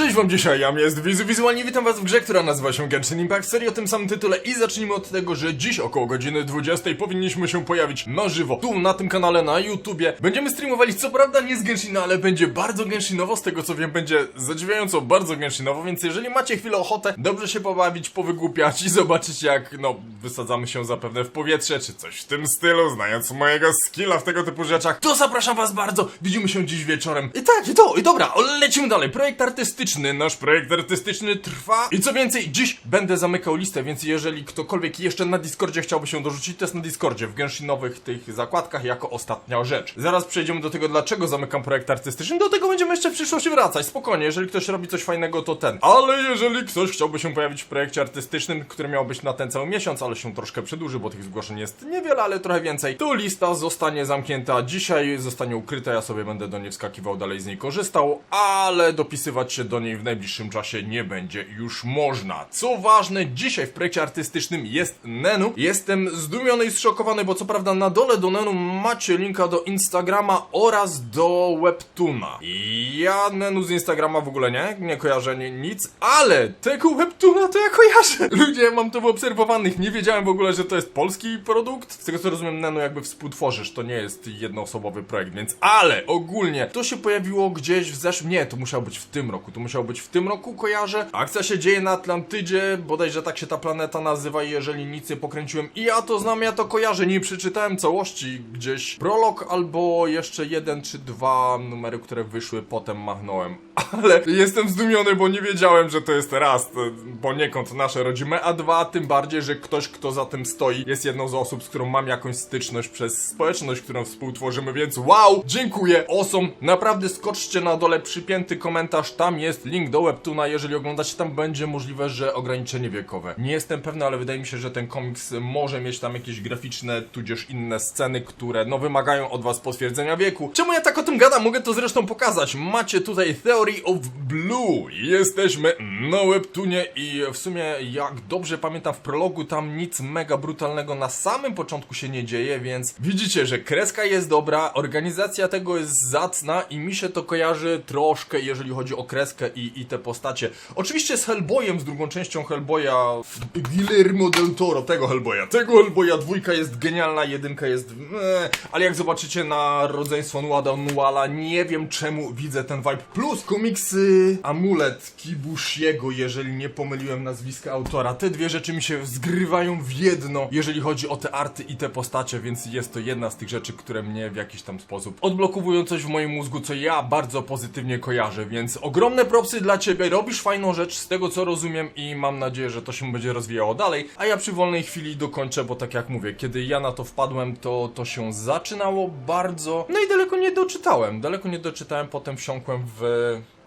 Cześć wam dzisiaj, ja jest Wizu Wizualnie, witam was w grze, która nazywa się Genshin Impact, serii o tym samym tytule i zacznijmy od tego, że dziś około godziny 20 powinniśmy się pojawić na żywo, tu na tym kanale na YouTubie. Będziemy streamowali, co prawda nie z Genshina, ale będzie bardzo Genshinowo, z tego co wiem będzie zadziwiająco bardzo Genshinowo, więc jeżeli macie chwilę ochotę dobrze się pobawić, powygłupiać i zobaczyć jak, no, wysadzamy się zapewne w powietrze, czy coś w tym stylu, znając mojego skilla w tego typu rzeczach, to zapraszam was bardzo, widzimy się dziś wieczorem. I tak, i to, i dobra, lecimy dalej. Projekt artystyczny, nasz projekt artystyczny trwa. I co więcej, dziś będę zamykał listę, więc jeżeli ktokolwiek jeszcze na Discordzie chciałby się dorzucić, to jest na Discordzie, w gęshinowych tych zakładkach jako ostatnia rzecz. Zaraz przejdziemy do tego, dlaczego zamykam projekt artystyczny, do tego będziemy jeszcze w przyszłości wracać, spokojnie, jeżeli ktoś robi coś fajnego, to ten. Ale jeżeli ktoś chciałby się pojawić w projekcie artystycznym, który miał być na ten cały miesiąc, ale się troszkę przedłuży, bo tych zgłoszeń jest niewiele, ale trochę więcej, to lista zostanie zamknięta dzisiaj, zostanie ukryta, ja sobie będę do niej wskakiwał, dalej z niej korzystał, ale dopisywać się do niej w najbliższym czasie nie będzie już można. Co ważne, dzisiaj w projekcie artystycznym jest Nenu. Jestem zdumiony i zszokowany, bo co prawda na dole do Nenu macie linka do Instagrama oraz do Webtuna. Ja Nenu z Instagrama w ogóle nie, nie kojarzę ni- nic, ale tego Webtuna to ja kojarzę. Ludzie, mam to wyobserwowanych, nie wiedziałem w ogóle, że to jest polski produkt. Z tego co rozumiem, Nenu jakby współtworzysz, to nie jest jednoosobowy projekt, więc ale ogólnie to się pojawiło gdzieś w zeszłym, nie, to musiało być w tym roku, to być w tym roku, kojarzę. Akcja się dzieje na Atlantydzie, bodajże tak się ta planeta nazywa i jeżeli nic nie pokręciłem i ja to znam, ja to kojarzę, nie przeczytałem całości gdzieś. Prolog albo jeszcze jeden czy dwa numery, które wyszły, potem machnąłem. Ale jestem zdumiony, bo nie wiedziałem, że to jest raz, poniekąd nasze rodzime, a dwa, tym bardziej, że ktoś, kto za tym stoi, jest jedną z osób, z którą mam jakąś styczność przez społeczność, którą współtworzymy, więc wow, dziękuję, osom, naprawdę skoczcie na dole przypięty komentarz, tam jest link do Webtuna, jeżeli oglądacie, tam będzie możliwe, że ograniczenie wiekowe. Nie jestem pewny, ale wydaje mi się, że ten komiks może mieć tam jakieś graficzne, tudzież inne sceny, które no wymagają od was potwierdzenia wieku. Czemu ja tak o tym gadam? Mogę to zresztą pokazać. Macie tutaj Theory of Blue. Jesteśmy na Webtunie i w sumie jak dobrze pamiętam w prologu tam nic mega brutalnego na samym początku się nie dzieje, więc widzicie, że kreska jest dobra, organizacja tego jest zacna i mi się to kojarzy troszkę, jeżeli chodzi o kreskę i, i te postacie. Oczywiście z Hellboyem, z drugą częścią Hellboya, Guillermo del Toro, tego Hellboya. Tego Hellboya dwójka jest genialna, jedynka jest... Ee, ale jak zobaczycie na rodzeństwo Nuada Nuala, nie wiem czemu widzę ten vibe. Plus komiksy Amulet Kibushiego, jeżeli nie pomyliłem nazwiska autora. Te dwie rzeczy mi się zgrywają w jedno, jeżeli chodzi o te arty i te postacie, więc jest to jedna z tych rzeczy, które mnie w jakiś tam sposób odblokowują coś w moim mózgu, co ja bardzo pozytywnie kojarzę, więc ogromne propsy dla ciebie, robisz fajną rzecz z tego co rozumiem i mam nadzieję, że to się będzie rozwijało dalej, a ja przy wolnej chwili dokończę, bo tak jak mówię, kiedy ja na to wpadłem, to to się zaczynało bardzo, no i daleko nie doczytałem, daleko nie doczytałem, potem wsiąkłem w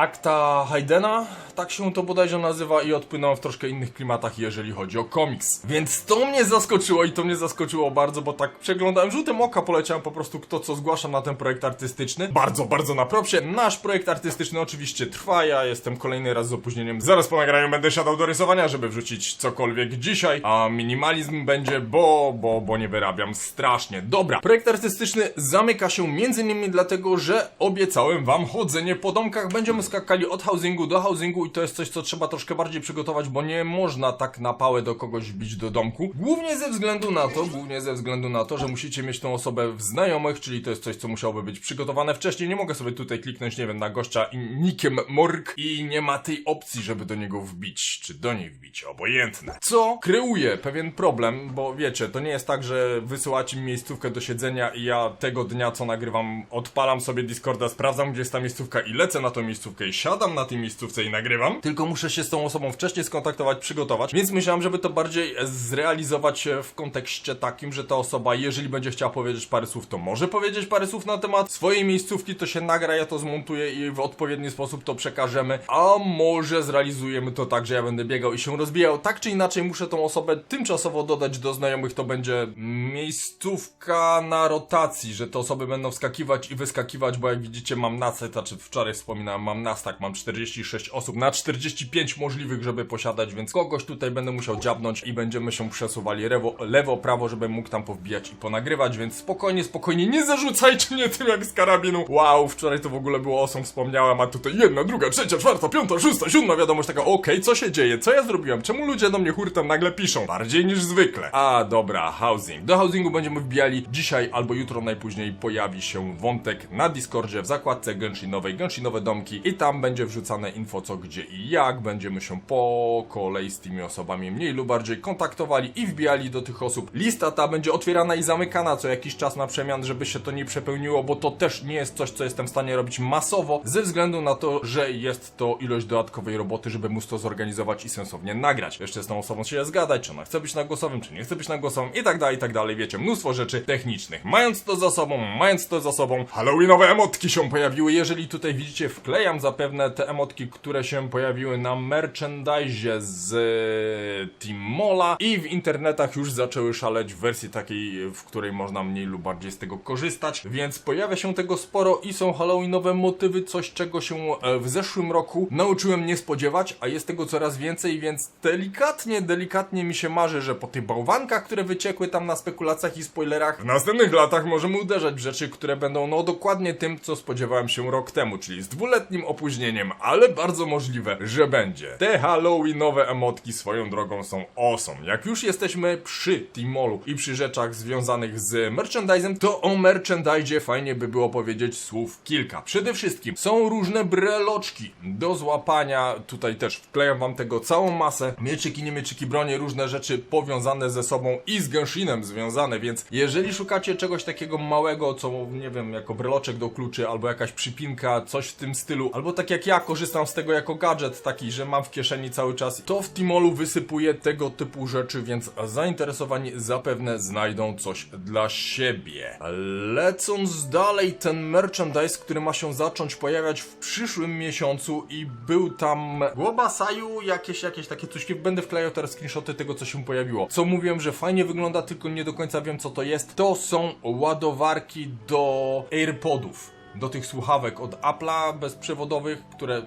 Akta Haydena, tak się to bodajże nazywa i odpłynąłem w troszkę innych klimatach, jeżeli chodzi o komiks. Więc to mnie zaskoczyło i to mnie zaskoczyło bardzo, bo tak przeglądałem rzutem oka, poleciałem po prostu kto co zgłaszam na ten projekt artystyczny. Bardzo, bardzo na propsie. Nasz projekt artystyczny oczywiście trwa, ja jestem kolejny raz z opóźnieniem. Zaraz po nagraniu będę siadał do rysowania, żeby wrzucić cokolwiek dzisiaj, a minimalizm będzie, bo, bo, bo nie wyrabiam strasznie. Dobra, projekt artystyczny zamyka się między innymi dlatego, że obiecałem wam chodzenie po domkach. Będziemy skakali od housingu do housingu i to jest coś, co trzeba troszkę bardziej przygotować, bo nie można tak na pałę do kogoś wbić do domku. Głównie ze względu na to, głównie ze względu na to, że musicie mieć tą osobę w znajomych, czyli to jest coś, co musiałoby być przygotowane wcześniej. Nie mogę sobie tutaj kliknąć, nie wiem, na gościa i nikiem morg i nie ma tej opcji, żeby do niego wbić, czy do niej wbić, obojętne. Co kreuje pewien problem, bo wiecie, to nie jest tak, że wysyłacie mi miejscówkę do siedzenia i ja tego dnia, co nagrywam, odpalam sobie Discorda, sprawdzam, gdzie jest ta miejscówka i lecę na tą miejscówkę i siadam na tej miejscówce i nagrywam. Tylko muszę się z tą osobą wcześniej skontaktować, przygotować, więc myślałem, żeby to bardziej zrealizować e, w kontekście takim, że ta osoba, jeżeli będzie chciała powiedzieć parę słów, to może powiedzieć parę słów na temat swojej miejscówki, to się nagra, ja to zmontuję i w odpowiedni sposób to przekażemy, a może zrealizujemy to tak, że ja będę biegał i się rozbijał. Tak czy inaczej muszę tą osobę tymczasowo dodać do znajomych, to będzie miejscówka na rotacji, że te osoby będą wskakiwać i wyskakiwać, bo jak widzicie mam nacet, znaczy wczoraj wspominałem, mam nas tak mam 46 osób na 45 możliwych, żeby posiadać, więc kogoś tutaj będę musiał dziabnąć i będziemy się przesuwali lewo, lewo prawo, żeby mógł tam powbijać i ponagrywać, więc spokojnie, spokojnie, nie zarzucajcie mnie tym jak z karabinu. Wow, wczoraj to w ogóle było osą, wspomniałem, a tutaj jedna, druga, trzecia, czwarta, piąta, szósta, siódma wiadomość taka, okej, co się dzieje, co ja zrobiłem, czemu ludzie do mnie hurtem nagle piszą, bardziej niż zwykle. A, dobra, housing. Do housingu będziemy wbijali dzisiaj albo jutro najpóźniej pojawi się wątek na Discordzie w zakładce Genshinowej, Genshinowe domki i tam będzie wrzucane info co, gdzie i jak, będziemy się po kolei z tymi osobami mniej lub bardziej kontaktowali i wbijali do tych osób. Lista ta będzie otwierana i zamykana co jakiś czas na przemian, żeby się to nie przepełniło, bo to też nie jest coś, co jestem w stanie robić masowo, ze względu na to, że jest to ilość dodatkowej roboty, żeby móc to zorganizować i sensownie nagrać. Jeszcze z tą osobą się zgadać, czy ona chce być na głosowym, czy nie chce być na głosowym i tak dalej, i tak dalej. Wiecie, mnóstwo rzeczy technicznych. Mając to za sobą, mając to za sobą, Halloweenowe emotki się pojawiły. Jeżeli tutaj widzicie, wklejam zapewne te emotki, które się pojawiły na merchandise z e, Team Mola i w internetach już zaczęły szaleć w wersji takiej, w której można mniej lub bardziej z tego korzystać, więc pojawia się tego sporo i są Halloweenowe motywy, coś czego się e, w zeszłym roku nauczyłem nie spodziewać, a jest tego coraz więcej, więc delikatnie, delikatnie mi się marzy, że po tych bałwankach, które wyciekły tam na spekulacjach i spoilerach, w następnych latach możemy uderzać w rzeczy, które będą no dokładnie tym, co spodziewałem się rok temu, czyli z dwuletnim opóźnieniem, ale bardzo możliwe, że będzie. Te Halloweenowe emotki swoją drogą są awesome. Jak już jesteśmy przy Timolu i przy rzeczach związanych z merchandisem, to o merchandise fajnie by było powiedzieć słów kilka. Przede wszystkim są różne breloczki do złapania. Tutaj też wklejam wam tego całą masę. Mieczyki, nie mieczyki, bronie, różne rzeczy powiązane ze sobą i z Genshinem związane, więc jeżeli szukacie czegoś takiego małego, co nie wiem, jako breloczek do kluczy, albo jakaś przypinka, coś w tym stylu, albo tak jak ja korzystam z tego jako gadżet taki, że mam w kieszeni cały czas, to w Timolu wysypuję tego typu rzeczy, więc zainteresowani zapewne znajdą coś dla siebie. Lecąc dalej, ten merchandise, który ma się zacząć pojawiać w przyszłym miesiącu i był tam Głobasaju, jakieś, jakieś takie coś, będę wklejał teraz screenshoty tego, co się pojawiło. Co mówiłem, że fajnie wygląda, tylko nie do końca wiem, co to jest. To są ładowarki do AirPodów. Do tych słuchawek od Apple'a bezprzewodowych, które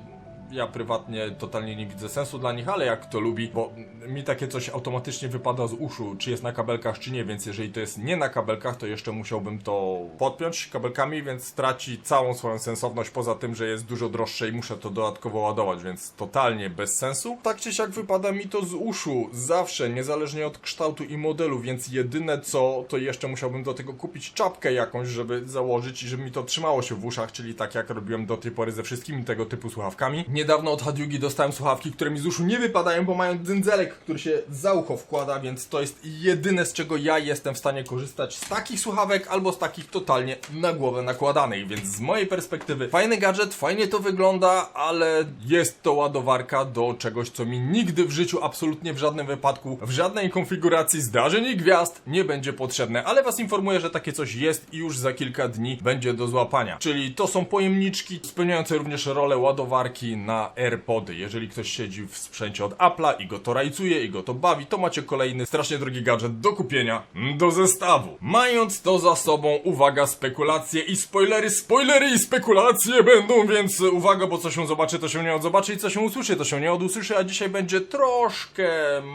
ja prywatnie totalnie nie widzę sensu dla nich, ale jak kto lubi, bo mi takie coś automatycznie wypada z uszu, czy jest na kabelkach, czy nie, więc jeżeli to jest nie na kabelkach, to jeszcze musiałbym to podpiąć kabelkami, więc straci całą swoją sensowność, poza tym, że jest dużo droższe i muszę to dodatkowo ładować, więc totalnie bez sensu. Tak czy siak wypada mi to z uszu, zawsze, niezależnie od kształtu i modelu, więc jedyne co, to jeszcze musiałbym do tego kupić czapkę jakąś, żeby założyć i żeby mi to trzymało się w uszach, czyli tak jak robiłem do tej pory ze wszystkimi tego typu słuchawkami. Niedawno od Hadyugi dostałem słuchawki, które mi z uszu nie wypadają, bo mają dzyndzelek, który się za ucho wkłada, więc to jest jedyne z czego ja jestem w stanie korzystać z takich słuchawek albo z takich totalnie na głowę nakładanych, więc z mojej perspektywy fajny gadżet, fajnie to wygląda, ale jest to ładowarka do czegoś, co mi nigdy w życiu, absolutnie w żadnym wypadku, w żadnej konfiguracji zdarzeń i gwiazd nie będzie potrzebne, ale was informuję, że takie coś jest i już za kilka dni będzie do złapania. Czyli to są pojemniczki spełniające również rolę ładowarki na AirPody. Jeżeli ktoś siedzi w sprzęcie od Apple'a i go to rajcuje i go to bawi, to macie kolejny strasznie drogi gadżet do kupienia do zestawu. Mając to za sobą, uwaga, spekulacje i spoilery, spoilery i spekulacje będą, więc uwaga, bo co się zobaczy, to się nie odzobaczy i co się usłyszy, to się nie odusłyszy, a dzisiaj będzie troszkę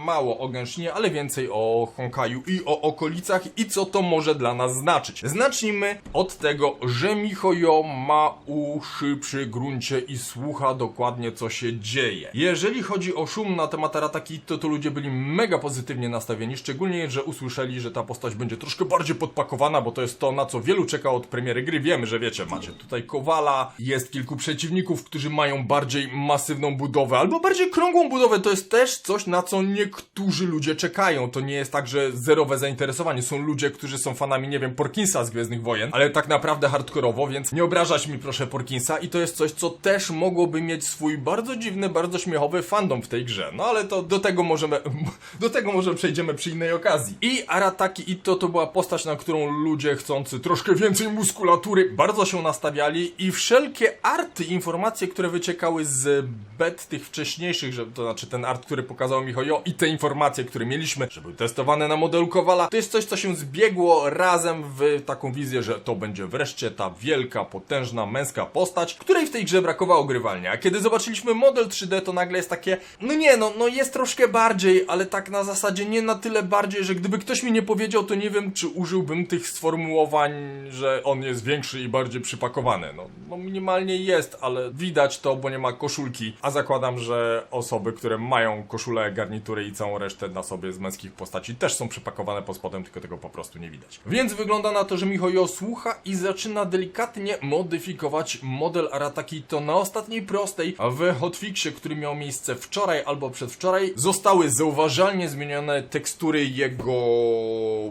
mało o Genshinie, ale więcej o Honkaju i o okolicach i co to może dla nas znaczyć. Zacznijmy od tego, że Mihoyo ma uszy przy gruncie i słucha dokładnie co się dzieje. Jeżeli chodzi o szum na temat Arataki, to to ludzie byli mega pozytywnie nastawieni, szczególnie, że usłyszeli, że ta postać będzie troszkę bardziej podpakowana, bo to jest to, na co wielu czeka od premiery gry. Wiemy, że wiecie, macie tutaj Kowala, jest kilku przeciwników, którzy mają bardziej masywną budowę, albo bardziej krągłą budowę. To jest też coś, na co niektórzy ludzie czekają. To nie jest tak, że zerowe zainteresowanie. Są ludzie, którzy są fanami, nie wiem, Porkinsa z Gwiezdnych Wojen, ale tak naprawdę hardkorowo, więc nie obrażać mi proszę Porkinsa i to jest coś, co też mogłoby mieć swój bardzo dziwny, bardzo śmiechowy fandom w tej grze. No ale to do tego możemy, do tego może przejdziemy przy innej okazji. I Arataki Itto to była postać, na którą ludzie chcący troszkę więcej muskulatury bardzo się nastawiali i wszelkie arty, informacje, które wyciekały z bet tych wcześniejszych, że to znaczy ten art, który pokazał mi Hoyo i te informacje, które mieliśmy, że były testowane na modelu Kowala, to jest coś, co się zbiegło razem w taką wizję, że to będzie wreszcie ta wielka, potężna, męska postać, której w tej grze brakowało grywalnie. A kiedy zobaczyliśmy model 3D, to nagle jest takie, no nie, no, no jest troszkę bardziej, ale tak na zasadzie nie na tyle bardziej, że gdyby ktoś mi nie powiedział, to nie wiem, czy użyłbym tych sformułowań, że on jest większy i bardziej przypakowany. No, no minimalnie jest, ale widać to, bo nie ma koszulki. A zakładam, że osoby, które mają koszulę, garnitury i całą resztę na sobie z męskich postaci też są przypakowane pod spodem, tylko tego po prostu nie widać. Więc wygląda na to, że Mihoyo słucha i zaczyna delikatnie modyfikować model Arataki. To na ostatniej prostej w hotfixie, który miał miejsce wczoraj albo przedwczoraj, zostały zauważalnie zmienione tekstury jego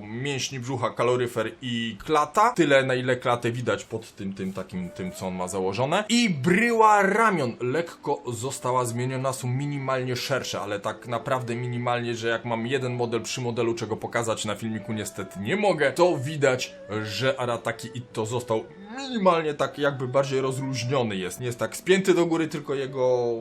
mięśni brzucha, kaloryfer i klata. Tyle na ile klatę widać pod tym, tym takim, tym co on ma założone. I bryła ramion lekko została zmieniona, są minimalnie szersze, ale tak naprawdę minimalnie, że jak mam jeden model przy modelu, czego pokazać na filmiku niestety nie mogę, to widać, że Arataki Itto został minimalnie tak jakby bardziej rozluźniony jest. Nie jest tak spięty do góry, tylko jego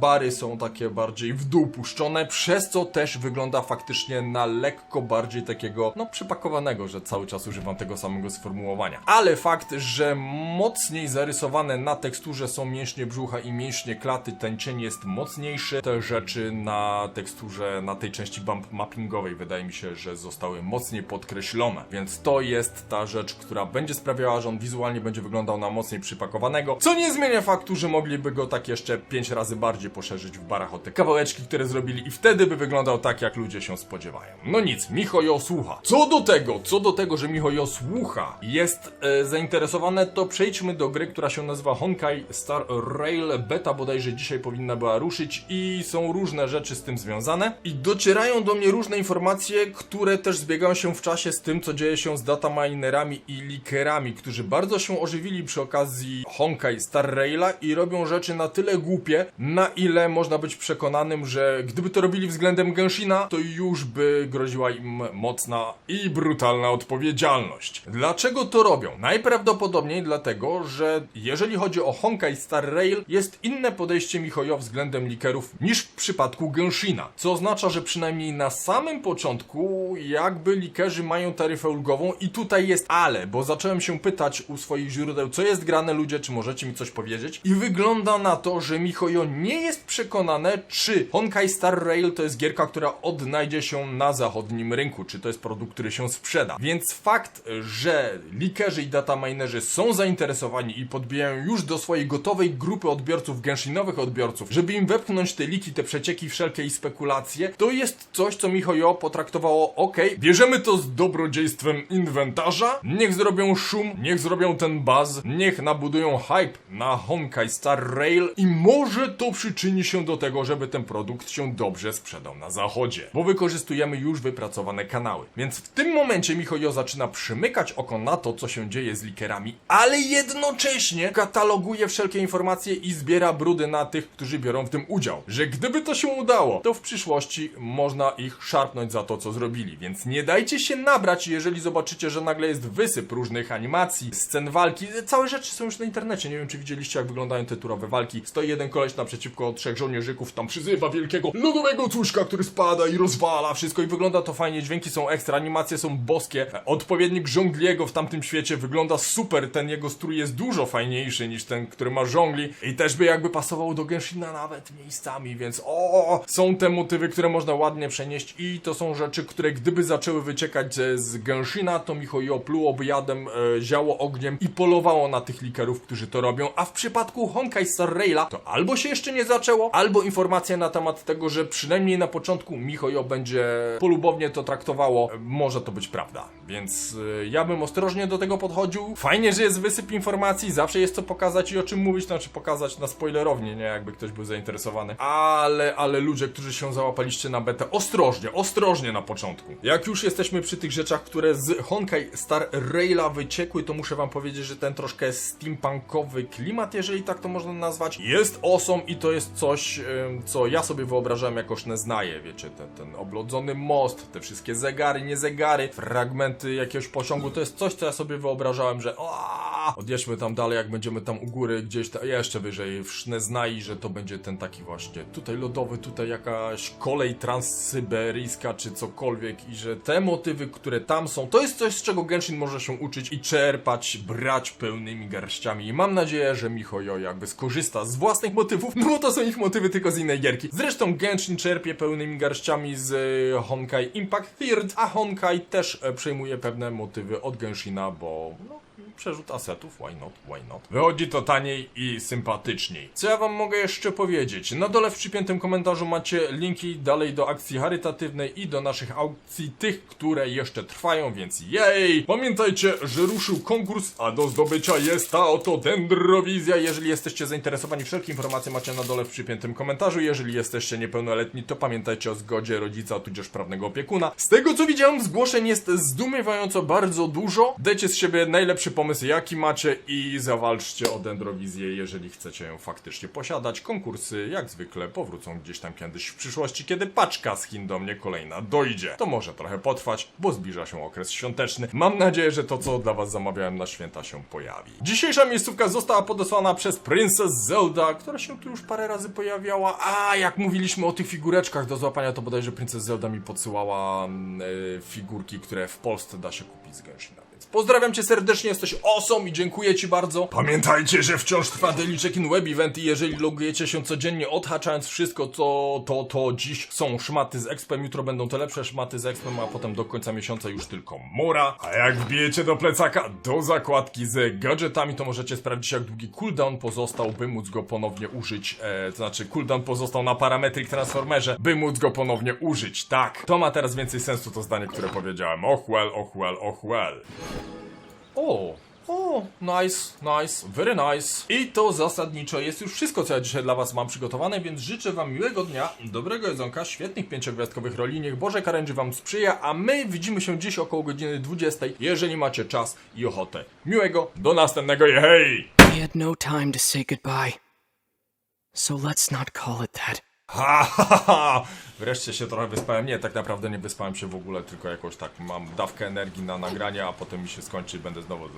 bary są takie bardziej w dół puszczone, przez co też wygląda faktycznie na lekko bardziej takiego, no przypakowanego, że cały czas używam tego samego sformułowania. Ale fakt, że mocniej zarysowane na teksturze są mięśnie brzucha i mięśnie klaty, ten cień jest mocniejszy. Te rzeczy na teksturze, na tej części bump mappingowej wydaje mi się, że zostały mocniej podkreślone. Więc to jest ta rzecz, która będzie sprawiała, że on wizualnie będzie wyglądał na mocniej przypakowanego, co nie zmienia faktu, że mogliby go tak jeszcze 5 razy bardziej poszerzyć w barach o te kawałeczki, które zrobili i wtedy by wyglądał tak, jak ludzie się spodziewają. No nic, Mihoyo słucha. Co do tego, co do tego, że Mihoyo słucha, jest e, zainteresowane, to przejdźmy do gry, która się nazywa Honkai Star Rail. Beta bodajże dzisiaj powinna była ruszyć i są różne rzeczy z tym związane. I docierają do mnie różne informacje, które też zbiegają się w czasie z tym, co dzieje się z dataminerami i leakerami, którzy bardzo się ożywili przy okazji Honkai Star Raila i robią rzeczy na tyle głupie, na ile można być przekonanym, że gdyby to robili względem Genshina, to już by groziła im mocna i brutalna odpowiedzialność. Dlaczego to robią? Najprawdopodobniej dlatego, że jeżeli chodzi o Honkai Star Rail, jest inne podejście Mihoyo względem likerów niż w przypadku Genshina. Co oznacza, że przynajmniej na samym początku jakby likerzy mają taryfę ulgową i tutaj jest ale, bo zacząłem się pytać u swoich źródeł, co jest grane ludzie, czy możecie mi coś powiedzieć i wygląda na to, że Mihoyo nie jest przekonane, czy Honkai Star Rail to jest gierka, która odnajdzie się na zachodnim rynku, czy to jest produkt, który się sprzeda. Więc fakt, że likerzy i dataminerzy są zainteresowani i podbijają już do swojej gotowej grupy odbiorców, genshinowych odbiorców, żeby im wepchnąć te liki, te przecieki wszelkie i spekulacje, to jest coś, co Mihoyo potraktowało, ok, bierzemy to z dobrodziejstwem inwentarza, niech zrobią szum, niech zrobią ten buzz, niech nabudują hype na Honkai Star Rail i może to przyczyni się do tego, żeby ten produkt się dobrze sprzedał na zachodzie, bo wykorzystujemy już wypracowane kanały. Więc w tym momencie Mihoyo zaczyna przymykać oko na to, co się dzieje z likerami, ale jednocześnie kataloguje wszelkie informacje i zbiera brudy na tych, którzy biorą w tym udział. Że gdyby to się udało, to w przyszłości można ich szarpnąć za to, co zrobili. Więc nie dajcie się nabrać, jeżeli zobaczycie, że nagle jest wysyp różnych animacji, scen walki. Całe rzeczy są już na internecie. Nie wiem, czy widzieliście, jak wyglądają te turowe walki. Stoi jeden koleś naprzeciwko trzech żołnierzyków, tam przyzywa wielkiego lodowego tuszka, który spada i rozwala wszystko i wygląda to fajnie. Dźwięki są ekstra, animacje są boskie. Odpowiednik żongliego w tamtym świecie wygląda super. Ten jego strój jest dużo fajniejszy niż ten, który ma żongli i też by jakby pasował do Genshina nawet miejscami, więc o, są te motywy, które można ładnie przenieść i to są rzeczy, które gdyby zaczęły wyciekać z Genshina, to Mihoyo plułoby jadem, e, ziało ogniem i polowało na tych likerów, którzy to robią, a w przypadku Honkai Star Raila to albo się jeszcze nie zaczęło, albo informacja na temat tego, że przynajmniej na początku Mihoyo będzie polubownie to traktowało, może to być prawda. Więc y, ja bym ostrożnie do tego podchodził. Fajnie, że jest wysyp informacji, zawsze jest co pokazać i o czym mówić, znaczy pokazać na spoilerowni, nie? Jakby ktoś był zainteresowany. Ale, ale ludzie, którzy się załapaliście na betę, ostrożnie, ostrożnie na początku. Jak już jesteśmy przy tych rzeczach, które z Honkai Star Raila wyciekły, to muszę wam powiedzieć, że ten troszkę steampunkowy klimat, jeżeli tak to można nazwać, jest awesome i to jest coś, co ja sobie wyobrażałem jako znaję, wiecie, ten, ten oblodzony most, te wszystkie zegary, nie zegary, fragmenty jakiegoś pociągu, to jest coś, co ja sobie wyobrażałem, że o, odjedźmy tam dalej, jak będziemy tam u góry, gdzieś ta, jeszcze wyżej w Szneznai, że to będzie ten taki właśnie, tutaj lodowy, tutaj jakaś kolej transsyberyjska, czy cokolwiek i że te motywy, które tam są, to jest coś, z czego Genshin może się uczyć i czerpać, brać pełnymi garściami i mam nadzieję, że MiHoYo jakby skorzysta z własnych motywów, no bo to są ich motywy tylko z innej gierki. Zresztą Genshin czerpie pełnymi garściami z e, Honkai Impact Third, a Honkai też e, przejmuje pewne motywy od Genshina, bo no, przerzut asetów, why not, why not. Wychodzi to taniej i sympatyczniej. Co ja wam mogę jeszcze powiedzieć? Na dole w przypiętym komentarzu macie linki dalej do akcji charytatywnej i do naszych aukcji, tych, które jeszcze trwają, więc jej! Pamiętajcie, że ruszył konkurs, a do zdobycia jest ta oto dendrowizja. Jeżeli jesteście zainteresowani, wszelkie informacje macie na dole w przypiętym komentarzu. Jeżeli jesteście niepełnoletni, to pamiętajcie o zgodzie rodzica, tudzież prawnego opiekuna. Z tego co widziałem, zgłoszeń jest zdumiewająco bardzo dużo. Dajcie z siebie najlepszy pomysł, jaki macie i zawalczcie o dendrowizję, jeżeli chcecie ją faktycznie posiadać. Konkursy, jak zwykle, powrócą gdzieś tam kiedyś w przyszłości, kiedy paczka z Chin do mnie kolejna dojdzie. To może trochę potrwać, bo zbliża się okres świąteczny. Mam nadzieję, że to, co dla was zamawiałem na święta się pojawi. Dzisiejsza miejscówka została podesłana przez Princess Zelda, która się tu już parę razy pojawiała. A, jak mówiliśmy o tych figureczkach do złapania, to bodajże Princess Zelda mi podsyłała e, figurki, które w Polsce da się kupić z Genshina. Pozdrawiam cię serdecznie, jesteś awesome i dziękuję ci bardzo. Pamiętajcie, że wciąż trwa Daily Check-in Web Event i jeżeli logujecie się codziennie odhaczając wszystko, to, to, to dziś są szmaty z expem, jutro będą te lepsze szmaty z expem, a potem do końca miesiąca już tylko mora. A jak wbijecie do plecaka, do zakładki z gadżetami, to możecie sprawdzić jak długi cooldown pozostał, by móc go ponownie użyć, e, to znaczy cooldown pozostał na Parametric Transformerze, by móc go ponownie użyć, tak. To ma teraz więcej sensu to zdanie, które powiedziałem. Och well, och well, och well. O, o, nice, nice, very nice. I to zasadniczo jest już wszystko, co ja dzisiaj dla Was mam przygotowane, więc życzę Wam miłego dnia, dobrego jedzonka, świetnych pięciogwiazdkowych roli, niech Boże Karęży Wam sprzyja, a my widzimy się dziś około godziny 20, jeżeli macie czas i ochotę. Miłego, do następnego hej! We had no time to say goodbye. So let's not call it that. Ha, ha, ha! Wreszcie się trochę wyspałem. Nie, tak naprawdę nie wyspałem się w ogóle, tylko jakoś tak mam dawkę energii na nagranie, a potem mi się skończy i będę znowu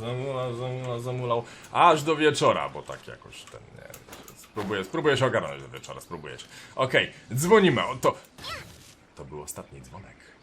zamulał, zamulał, zamulał, aż do wieczora, bo tak jakoś ten, nie spróbuję, spróbuję się ogarnąć do wieczora, spróbuję się. Okej, dzwonimy, o to... To był ostatni dzwonek.